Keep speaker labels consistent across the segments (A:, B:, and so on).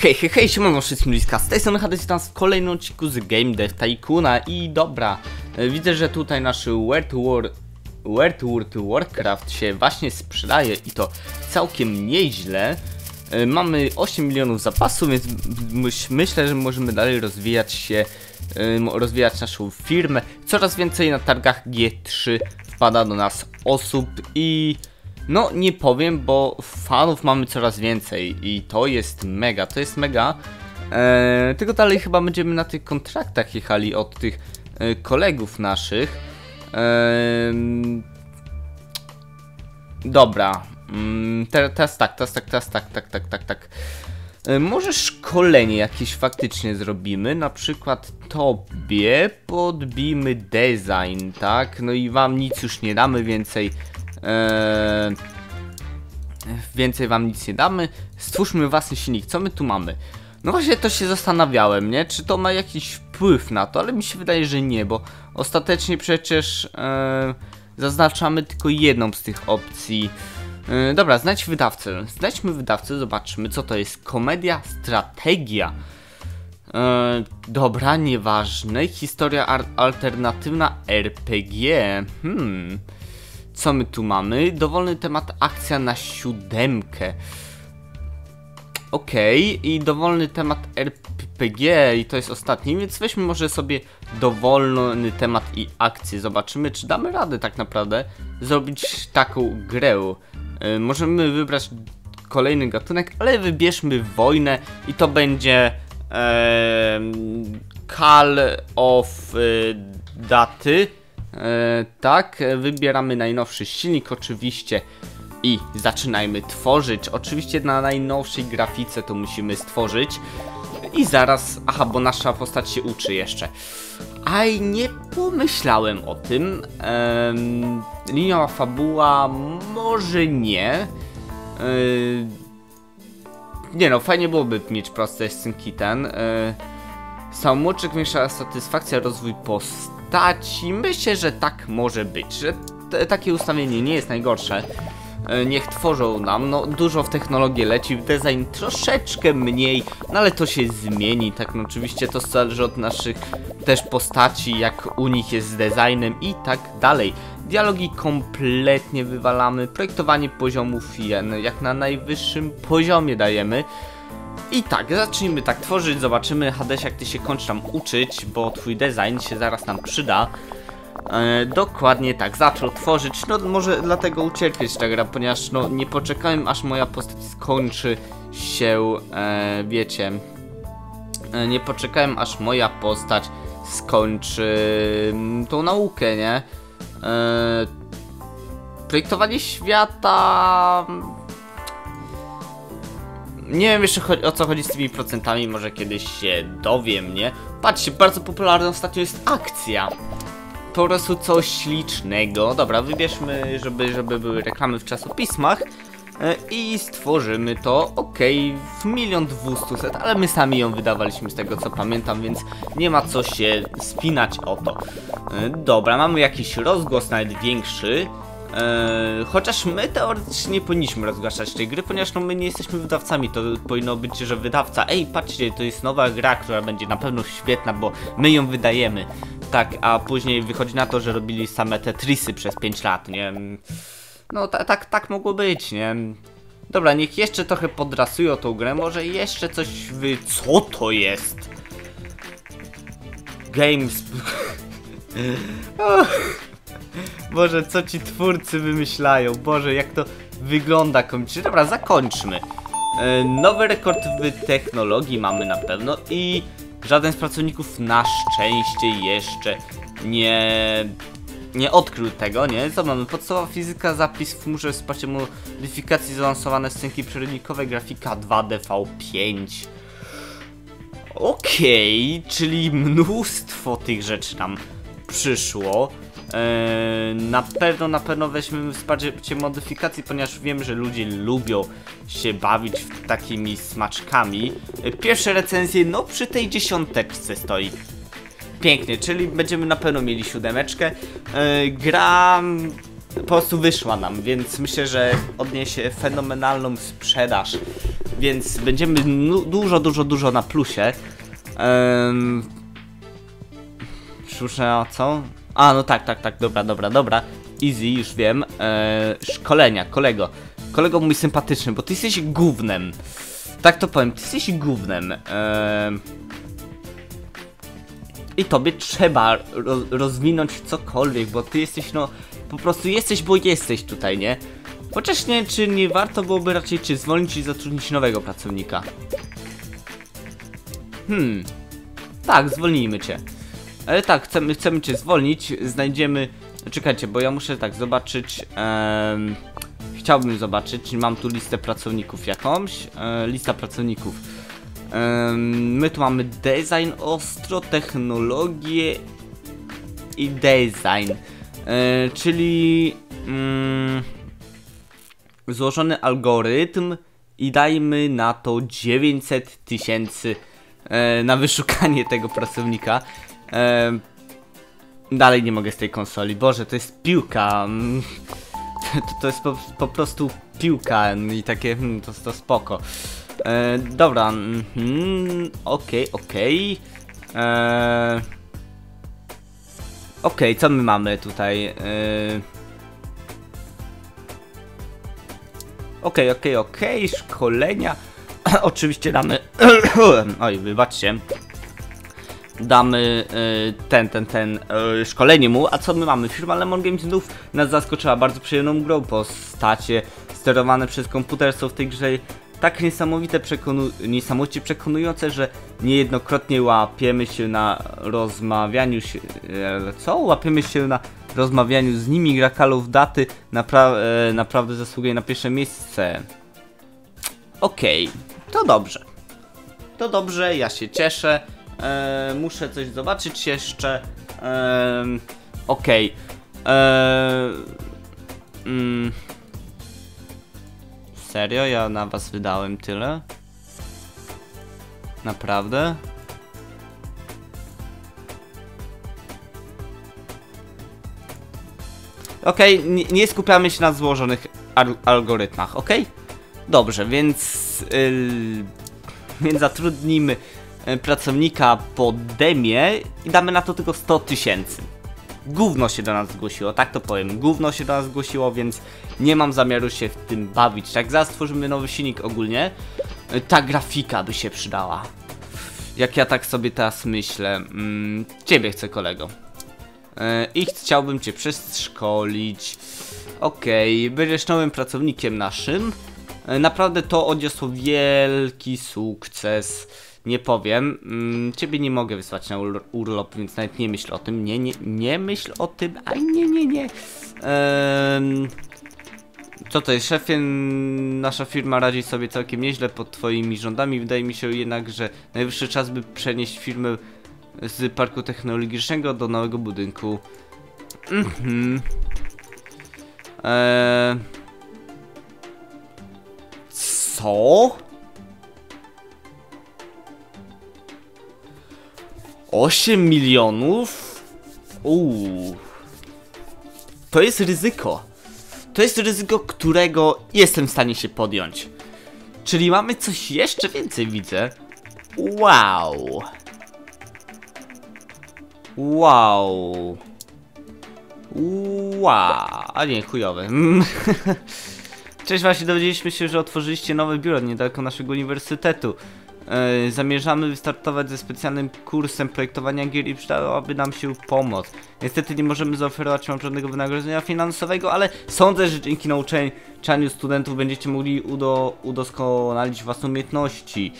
A: Hej, hej, hej, siemano wszystkim bliska, z tej strony Hades tam w kolejnym odcinku z Game Dev Tycoona i dobra, e, widzę, że tutaj nasz World War... World War Warcraft się właśnie sprzedaje i to całkiem nieźle. E, Mamy 8 milionów zapasu, więc myś, myślę, że możemy dalej rozwijać się, e, rozwijać naszą firmę. Coraz więcej na targach G3 wpada do nas osób i... No, nie powiem, bo fanów mamy coraz więcej i to jest mega, to jest mega. Eee, tylko dalej chyba będziemy na tych kontraktach jechali od tych e, kolegów naszych. Eee, dobra. Mm, te, teraz tak, teraz tak, teraz tak, tak, tak, tak, tak. E, Może szkolenie jakieś faktycznie zrobimy, na przykład tobie podbijmy design, tak? No i wam nic już nie damy więcej. Eee, więcej wam nic nie damy. Stwórzmy własny silnik. Co my tu mamy? No właśnie to się zastanawiałem, nie? Czy to ma jakiś wpływ na to, ale mi się wydaje, że nie, bo ostatecznie przecież e, zaznaczamy tylko jedną z tych opcji. E, dobra, znajdź wydawcę. Znajdźmy wydawcę, zobaczymy co to jest. Komedia, strategia. E, dobra, nieważne. Historia alternatywna RPG. Hmm. Co my tu mamy? Dowolny temat akcja na siódemkę. Okej, i dowolny temat RPG i to jest ostatni, więc weźmy może sobie dowolny temat i akcję. Zobaczymy, czy damy radę tak naprawdę zrobić taką grę. Y, możemy wybrać kolejny gatunek, ale wybierzmy wojnę i to będzie Call of y, Daty. E, tak, wybieramy najnowszy silnik oczywiście i zaczynajmy tworzyć. Oczywiście na najnowszej grafice to musimy stworzyć. I zaraz, aha, bo nasza postać się uczy jeszcze. A i nie pomyślałem o tym. Em, liniowa fabuła, może nie. Yy, nie no, fajnie byłoby mieć proste scynki ten. Yy, Samouczek większa satysfakcja, rozwój postaci. Myślę, że tak może być, że takie ustawienie nie jest najgorsze. E, Niech tworzą nam, no dużo w technologię leci, w design troszeczkę mniej, no ale to się zmieni, tak no oczywiście to zależy od naszych też postaci, jak u nich jest z designem i tak dalej. Dialogi kompletnie wywalamy, projektowanie poziomów jen, jak na najwyższym poziomie dajemy. I tak, zacznijmy tak tworzyć, zobaczymy Hades jak ty się kończysz tam uczyć, bo twój design się zaraz nam przyda. E, dokładnie tak, zaczął tworzyć, no może dlatego ucierpieć ta gra, ponieważ no nie poczekałem aż moja postać skończy się, e, wiecie, e, nie poczekałem aż moja postać skończy mm, tą naukę, nie? E, projektowanie świata nie wiem jeszcze o co chodzi z tymi procentami, może kiedyś się dowiem, nie? Patrzcie, bardzo popularna ostatnio jest akcja. Po prostu coś ślicznego. Dobra, wybierzmy, żeby, żeby były reklamy w czasopismach. e, I stworzymy to, okej, w milion dwustuset, ale my sami ją wydawaliśmy z tego co pamiętam, więc nie ma co się spinać o to. E, Dobra, mamy jakiś rozgłos, nawet większy. Eee, chociaż my teoretycznie nie powinniśmy rozgłaszać tej gry, ponieważ no, my nie jesteśmy wydawcami, to powinno być, że wydawca Ej, patrzcie, to jest nowa gra, która będzie na pewno świetna, bo my ją wydajemy Tak, a później wychodzi na to, że robili same Tetrisy przez 5 lat, nie? No ta, tak, tak mogło być, nie? Dobra, niech jeszcze trochę podrasują tą grę, może jeszcze coś wy... Co to jest? Games... Boże, co ci twórcy wymyślają? Boże, jak to wygląda komicznie. Dobra, zakończmy. E, nowy rekord w technologii mamy na pewno i żaden z pracowników na szczęście jeszcze nie nie odkrył tego, nie? Co mamy? Podstawowa fizyka, zapis w chmurze, wsparcie modyfikacji, zaawansowane scenki przyrodnikowe, grafika 2DV5. Okej, czyli mnóstwo tych rzeczy nam przyszło. Eee, na pewno, na pewno weźmiemy wsparcie modyfikacji, ponieważ wiem, że ludzie lubią się bawić takimi smaczkami. E, Pierwsze recenzje, no przy tej dziesiąteczce stoi. Pięknie, czyli będziemy na pewno mieli siódemeczkę. Eee, gra po prostu wyszła nam, więc myślę, że odniesie fenomenalną sprzedaż. więc będziemy dużo, dużo, dużo na plusie. Um, Słyszę, a co? A, no tak, tak, tak, dobra, dobra, dobra. Easy, już wiem. Eee, szkolenia, kolego. Kolego mój sympatyczny, bo ty jesteś gównem. Tak to powiem, ty jesteś gównem. Eee, I tobie trzeba ro rozwinąć cokolwiek, bo ty jesteś, no, po prostu jesteś, bo jesteś tutaj, nie? Chociaż nie, czy nie warto byłoby raczej czy zwolnić i zatrudnić nowego pracownika? Hmm. Tak, zwolnijmy cię. Ale tak, chcemy, chcemy cię zwolnić, znajdziemy... Czekajcie, bo ja muszę tak zobaczyć... chciałbym zobaczyć, czy mam tu listę pracowników jakąś. E, lista pracowników. My tu mamy design ostro, technologię i design. E, czyli... Mm, złożony algorytm i dajmy na to 900 tysięcy e, na wyszukanie tego pracownika. Dalej nie mogę z tej konsoli. Boże, to jest piłka. mm, To, to jest po, po prostu piłka mm, i takie, hmm, to, to spoko. E, dobra, mhm, okej, okej. E, Okej, co my mamy tutaj? E, Okej, okej, okej, szkolenia. Oczywiście damy. Oj, wybaczcie. Damy y, ten, ten, ten y, szkolenie mu. A co my mamy? Firma Lemon Games znów nas zaskoczyła bardzo przyjemną grą. Postacie sterowane przez komputer są w tej grze tak niesamowite przekonu niesamowicie przekonujące, że niejednokrotnie łapiemy się na rozmawianiu się. E, co? Łapiemy się na rozmawianiu z nimi. Gra Call of Daty napra e, naprawdę zasługuje na pierwsze miejsce. Okej, to dobrze. To dobrze, ja się cieszę. E, muszę coś zobaczyć jeszcze. E, Okej. E, mm. Serio? Ja na was wydałem tyle? Naprawdę? Okej, nie, nie skupiamy się na złożonych al algorytmach, okej? Dobrze, więc... Yy, więc zatrudnimy y, pracownika po demie i damy na to tylko 100 tysięcy. Gówno się do nas zgłosiło, tak to powiem. Gówno się do nas zgłosiło, więc nie mam zamiaru się w tym bawić. Tak, zaraz stworzymy nowy silnik ogólnie. Y, Ta grafika by się przydała. Jak ja tak sobie teraz myślę. Mm, ciebie chcę, kolego. E, I chciałbym Cię przeszkolić. Okej, będziesz nowym pracownikiem naszym. E, Naprawdę to odniosło wielki sukces. Nie powiem. Mm, Ciebie nie mogę wysłać na ur- urlop, więc nawet nie myśl o tym. Nie, nie, nie myśl o tym. Aj, nie, nie, nie. Em, co to jest, szefie? Nasza firma radzi sobie całkiem nieźle pod Twoimi rządami. Wydaje mi się jednak, że najwyższy czas, by przenieść firmę z parku technologicznego do nowego budynku. Mhm. Eee... Co? Osiem milionów? Uuu. To jest ryzyko. To jest ryzyko, którego jestem w stanie się podjąć. Czyli mamy coś jeszcze więcej, widzę. Wow. Wow. Wow. A nie, chujowe. Mm. Cześć, właśnie dowiedzieliśmy się, że otworzyliście nowe biuro niedaleko naszego uniwersytetu. E, zamierzamy wystartować ze specjalnym kursem projektowania gier i przydałaby nam się pomoc. Niestety nie możemy zaoferować wam żadnego wynagrodzenia finansowego, ale sądzę, że dzięki nauczaniu studentów będziecie mogli udo udoskonalić własne umiejętności.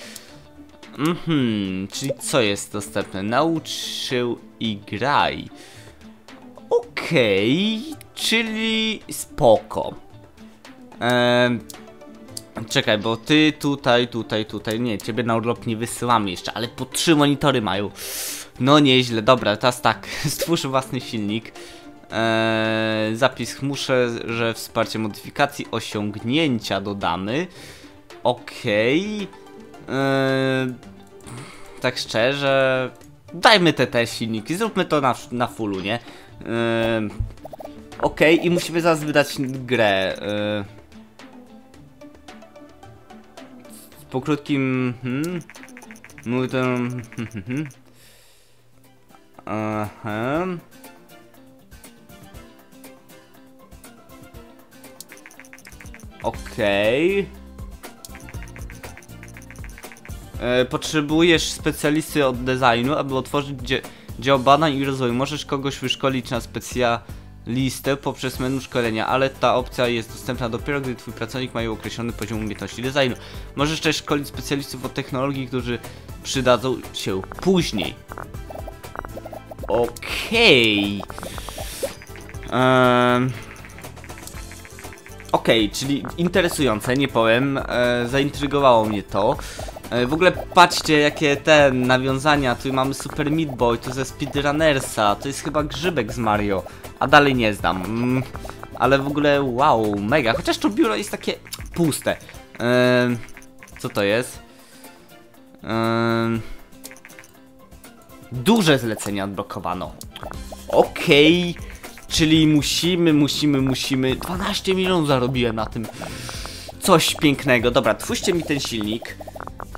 A: Mhm, czyli co jest dostępne? Naucz się i graj. Okej, czyli spoko. Ehm, czekaj, bo ty tutaj, tutaj, tutaj, nie, ciebie na urlop nie wysyłamy jeszcze, ale po trzy monitory mają. No nieźle, dobra, teraz tak, stwórz własny silnik. Eee, zapis muszę, że wsparcie modyfikacji osiągnięcia dodamy. Okej. Eee, tak szczerze, dajmy te te silniki, zróbmy to na, na fullu, nie? Eee, Okej, i musimy zaraz wydać grę. Eee, po krótkim... Hmm, mówię to... Hmm, hmm, hmm. Aha. Okej. E, Potrzebujesz specjalisty od designu, aby otworzyć dzie dział badań i rozwoju. Możesz kogoś wyszkolić na specjalistę poprzez menu szkolenia, ale ta opcja jest dostępna dopiero, gdy twój pracownik ma określony poziom umiejętności designu. Możesz też szkolić specjalistów od technologii, którzy przydadzą się później. Okej. Em. Okej, czyli interesujące, nie powiem, e, zaintrygowało mnie to. E, w ogóle patrzcie jakie te nawiązania, tu mamy Super Meat Boy, to ze Speedrunnersa, to jest chyba grzybek z Mario, a dalej nie znam. Mm, ale w ogóle wow, mega, chociaż to biuro jest takie puste. E, co to jest? E, duże zlecenia odblokowano. Okej. Czyli musimy, musimy, musimy. 12 milionów zarobiłem na tym. Coś pięknego. Dobra, twórzcie mi ten silnik.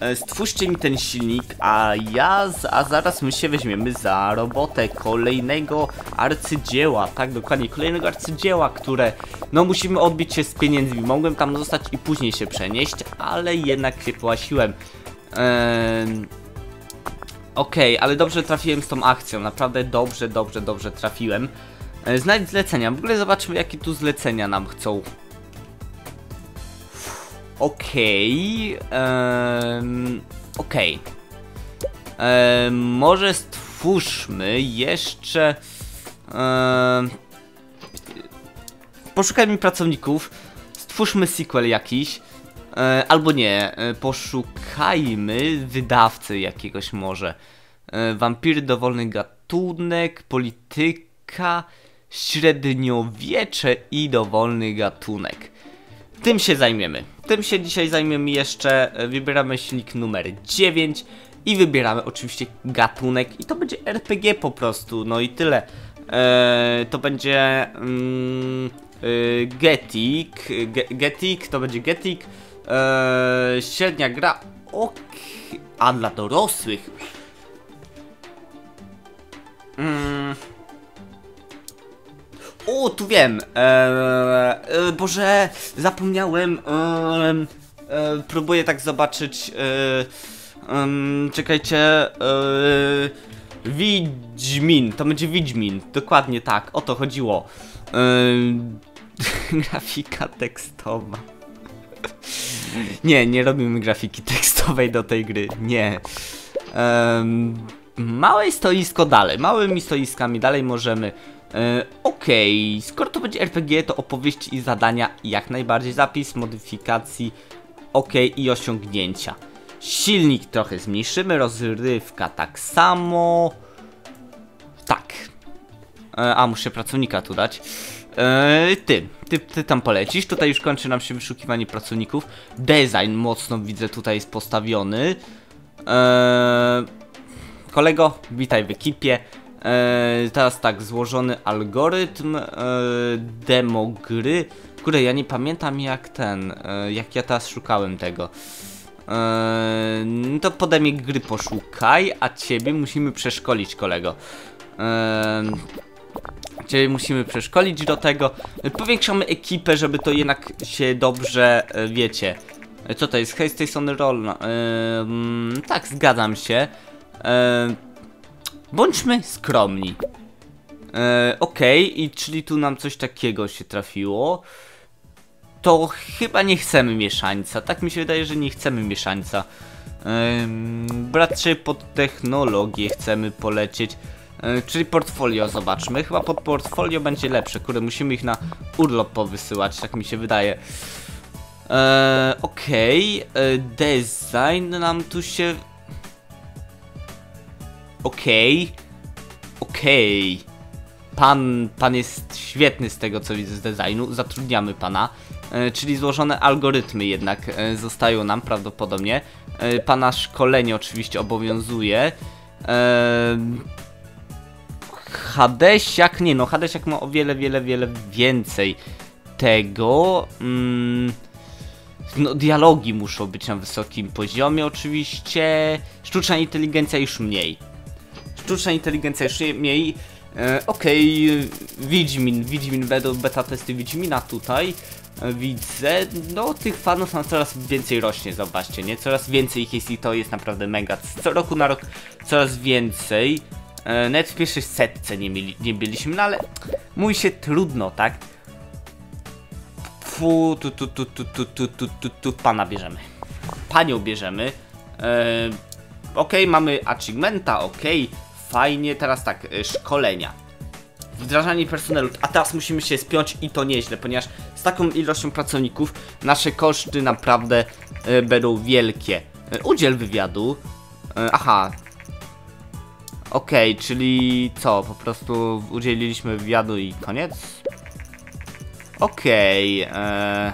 A: E, Stwórzcie mi ten silnik, a ja, a zaraz my się weźmiemy za robotę kolejnego arcydzieła, tak dokładnie, kolejnego arcydzieła, które, no musimy odbić się z pieniędzmi, mogłem tam zostać i później się przenieść, ale jednak się połasiłem. Ehm, Okej, ale dobrze trafiłem z tą akcją, naprawdę dobrze, dobrze, dobrze trafiłem. E, Znajdź zlecenia, w ogóle zobaczmy jakie tu zlecenia nam chcą. Okej, em, okej. Em, może stwórzmy jeszcze... poszukajmy pracowników, stwórzmy sequel jakiś. E, albo nie, e, poszukajmy wydawcy jakiegoś może. E, wampiry, dowolny gatunek, polityka, średniowiecze i dowolny gatunek. Tym się zajmiemy. Tym się dzisiaj zajmiemy jeszcze. E, Wybieramy silnik numer 9 i wybieramy oczywiście gatunek i to będzie RPG po prostu, no i tyle. E, to będzie mm, y, Getik, Ge- Getik, to będzie Getik. E, średnia gra, ok, a dla dorosłych. Mm. O, tu wiem. Eee, e, Boże, zapomniałem. em, e, próbuję tak zobaczyć. E, em, czekajcie. E, Wiedźmin. To będzie Wiedźmin. Dokładnie tak. O to chodziło. Em, grafika tekstowa. Nie, nie robimy grafiki tekstowej do tej gry. Nie. Em, małe stoisko dalej. Małymi stoiskami dalej możemy. E, Okej, skoro to będzie RPG, to opowieści i zadania jak najbardziej. Zapis, modyfikacji, ok i osiągnięcia. Silnik trochę zmniejszymy, rozrywka tak samo. Tak. E, a, muszę pracownika tu dać. E, ty, ty, ty tam polecisz. Tutaj już kończy nam się wyszukiwanie pracowników. Design mocno widzę tutaj jest postawiony. E, kolego, witaj w ekipie. E, teraz tak, złożony algorytm, e, demo gry. Kurde, ja nie pamiętam jak ten, e, jak ja teraz szukałem tego. E, no to pode mnie gry poszukaj, a ciebie musimy przeszkolić, kolego. E, Ciebie musimy przeszkolić do tego. Powiększamy ekipę, żeby to jednak się dobrze, e, wiecie. Co to jest? Hej, z tej strony Rolna. Mm, tak, zgadzam się. E, bądźmy skromni. E, Okej, i czyli tu nam coś takiego się trafiło. To chyba nie chcemy mieszańca. Tak mi się wydaje, że nie chcemy mieszańca. Ym, raczej pod technologię chcemy polecieć. E, czyli portfolio zobaczmy. Chyba pod portfolio będzie lepsze. Kurde, musimy ich na urlop powysyłać, tak mi się wydaje. E, Okej, e, design nam tu się... Okej, okej. Pan, pan jest świetny z tego co widzę z designu, zatrudniamy pana. E, czyli złożone algorytmy jednak e, zostają nam prawdopodobnie. E, pana szkolenie oczywiście obowiązuje. E, Hadesiak, nie no, Hadesiak ma o wiele, wiele, wiele więcej tego. Mm, No, dialogi muszą być na wysokim poziomie oczywiście. Sztuczna inteligencja już mniej. Sztuczna inteligencja już mniej. E, Okej, Wiedźmin, Wiedźmin, będą beta testy Wiedźmina tutaj. E, widzę, no tych fanów nam coraz więcej rośnie, zobaczcie, nie? Coraz więcej ich jest i to jest naprawdę mega. Co roku na rok coraz więcej. E, nawet w pierwszej setce nie, mieli, nie byliśmy, no ale mówi się trudno, tak? Fu, tu, tu, tu, tu, tu, tu, tu, tu, tu, pana bierzemy. Panią bierzemy. E, okej, mamy achievementa, okej, fajnie. Teraz tak, e, szkolenia. Wdrażanie personelu, a teraz musimy się spiąć i to nieźle, ponieważ z taką ilością pracowników nasze koszty naprawdę e, będą wielkie. E, udziel wywiadu. Aha. Okej, czyli co, po prostu udzieliliśmy wywiadu i koniec? Okej, e...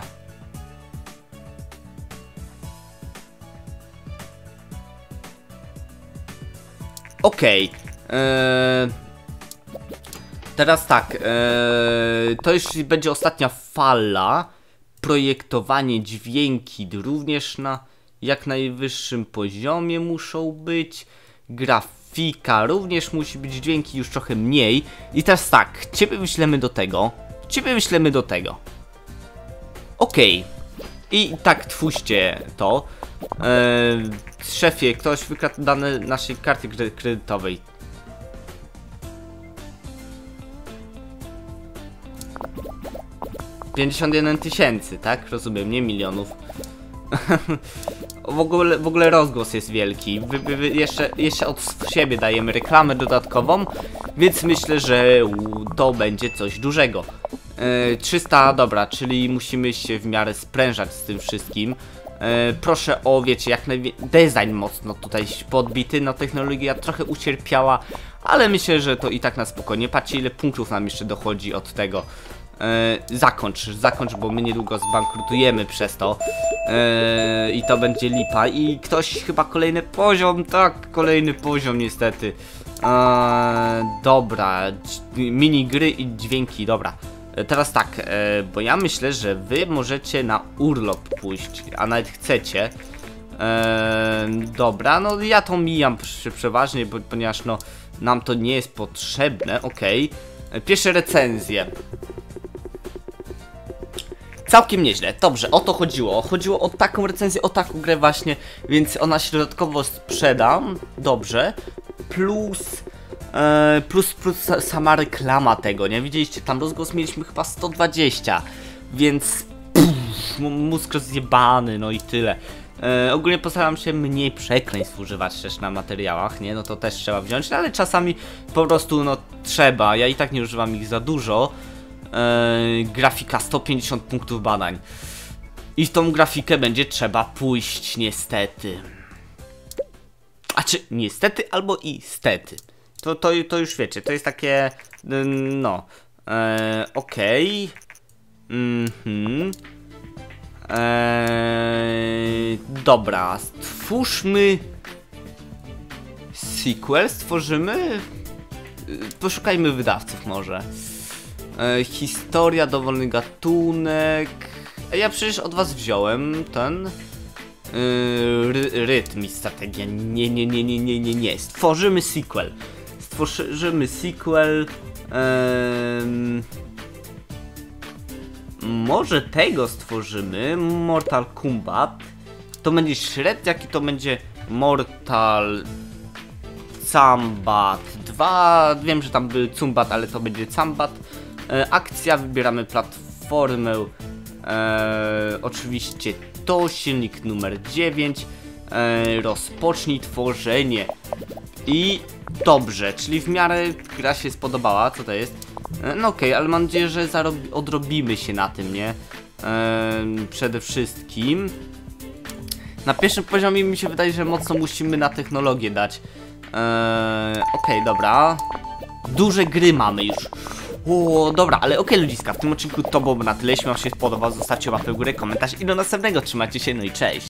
A: Okej, e... Teraz tak, e... to już będzie ostatnia fala. Projektowanie dźwięki również na jak najwyższym poziomie muszą być. Grafika również musi być, dźwięki już trochę mniej. I teraz tak, ciebie wyślemy do tego. Ciebie wyślemy do tego. Okej. I tak twójcie to. Eee, szefie, ktoś wykradł dane naszej karty kre- kredytowej. Pięćdziesiąt jeden tysięcy, tak? Rozumiem, nie milionów. w, ogóle, w ogóle rozgłos jest wielki. Wy, wy, wy jeszcze, jeszcze od siebie dajemy reklamę dodatkową, więc myślę, że to będzie coś dużego. E, 300, dobra, czyli musimy się w miarę sprężać z tym wszystkim. E, proszę o, wiecie, jak najwięcej. Design mocno tutaj podbity, no technologia trochę ucierpiała, ale myślę, że to i tak na spokojnie. Patrzcie, ile punktów nam jeszcze dochodzi od tego. E, zakończ, zakończ, bo my niedługo zbankrutujemy przez to. E, I to będzie lipa. I ktoś chyba kolejny poziom, tak, kolejny poziom niestety. E, dobra, dź- minigry i dźwięki, dobra. Teraz tak, bo ja myślę, że wy możecie na urlop pójść, a nawet chcecie. Dobra, no ja to mijam przeważnie, bo, ponieważ no nam to nie jest potrzebne, okej. E, Pierwsze recenzje. Całkiem nieźle, dobrze, o to chodziło. Chodziło o taką recenzję, o taką grę właśnie, więc ona się dodatkowo sprzeda, dobrze. Plus, e, plus, plus sa- sama reklama tego, nie? Widzieliście, tam rozgłos mieliśmy chyba 120, więc pff, mózg rozjebany, no i tyle. E, ogólnie postaram się mniej przekleństw używać też na materiałach, nie? No to też trzeba wziąć, no ale czasami po prostu, no trzeba. Ja i tak nie używam ich za dużo. E, grafika 150 punktów badań. I w tą grafikę będzie trzeba pójść, niestety. A czy niestety albo i stety. To, to, to już wiecie, to jest takie. mm, No. E, Okej. Mhm. Eee, dobra, stwórzmy sequel, stworzymy. Poszukajmy wydawców może. E, historia, dowolny gatunek. A ja przecież od was wziąłem ten. Yy, ry, rytm i strategia. Nie, nie, nie, nie, nie, nie, nie. Stworzymy sequel. Stworzymy sequel. może tego stworzymy. Mortal Kombat. To będzie średnia, jaki to będzie Mortal Combat 2. Wiem, że tam był Combat, ale to będzie Combat. E, akcja, wybieramy platformę. E, oczywiście to, silnik numer 9. E, rozpocznij tworzenie. I dobrze, czyli w miarę gra się spodobała, co to jest? E, no okej, ale mam nadzieję, że odrobimy się na tym, nie? E, przede wszystkim. Na pierwszym poziomie mi się wydaje, że mocno musimy na technologię dać. Eee, okej, dobra. Duże gry mamy już. O, dobra, ale okej ludziska, w tym odcinku to byłoby na tyle. Jeśli wam się podobał, zostawcie łapę w górę, komentarz i do następnego. Trzymajcie się, no i cześć.